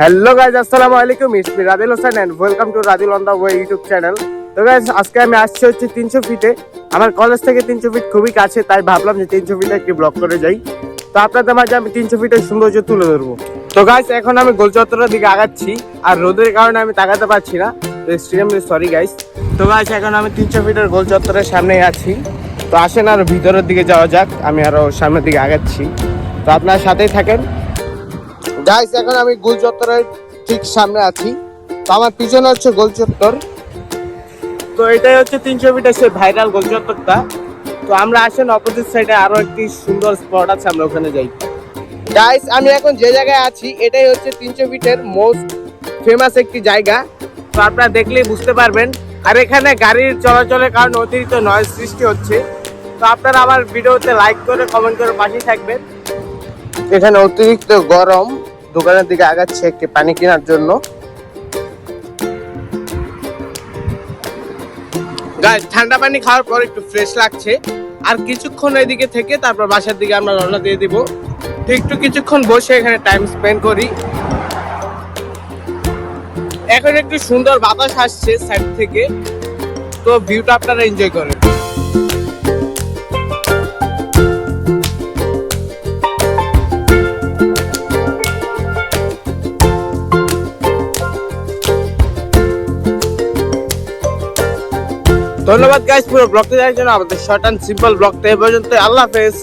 Hello guys আসসালামু আলাইকুম। It's me Radil Hossain and welcome to Radil on the way YouTube channel তো guys আজকে আমি আসছি হচ্ছে তিনশো ফিটে আমার কলেজ থেকে তিনশো ফিট খুবই কাছে, তাই ভাবলাম যে তিনশো ফিটে একটি ব্লগ করে যাই। তো আপনাদের মাঝে আমি তিনশো ফিটের সৌন্দর্য তুলে ধরবো। তো গাইজ এখন আমি গোল চত্বরের দিকে আগাচ্ছি, আর রোদের কারণে আমি তাকাতে পারছি না। তো এক্সট্রিমলি সরি গাইজ তো গাইজ এখন আমি তিনশো ফিটের গোল চত্বরের সামনেই আছি। তো আসেন আর ভিতরের দিকে যাওয়া যাক, আমি আরও সামনের দিকে আগাচ্ছি। তো আপনার সাথেই থাকেন। গাইস এখন আমি গোল চত্বরের ঠিক সামনে আছি। তো আমার পিছনে হচ্ছে গোল চত্বর। তো এটাই হচ্ছে তিনশো মিটার সেই ভাইরাল গোল চত্বরটা। তো আমরা আসেন অপোজিট সাইডে আরও একটি সুন্দর স্পট আছে আমরা ওখানে যাই। গাইস আমি এখন যে জায়গায় আছি এটাই হচ্ছে তিনশো ফিটের মোস্ট ফেমাস একটি জায়গা। তো আপনারা দেখলেই বুঝতে পারবেন। আর এখানে গাড়ির চলাচলের কারণে অতিরিক্ত নয়েজ সৃষ্টি হচ্ছে। তো আপনারা আমার ভিডিওতে লাইক করে কমেন্ট করে পাশেই থাকবেন। এখানে অতিরিক্ত গরম। দোকানের দিকে আগাচ্ছে একটি পানি কেনার জন্য। ঠান্ডা পানি খাওয়ার পর একটু ফ্রেশ লাগছে। আর কিছুক্ষণ এদিকে থেকে তারপর বাসার দিকে আমরা রওনা দিয়ে দিব। একটু কিছুক্ষণ বসে এখানে টাইম স্পেন্ড করি। এখন একটু সুন্দর বাতাস আসছে সাইড থেকে। তো ভিউটা আপনারা এনজয় করেন। ধন্যবাদ গাইজ পুরো ব্লগটা দেখার জন্য। আমাদের শর্ট অ্যান্ড সিম্পল ব্লগটা এই পর্যন্ত আল্লাহ হাফেজ।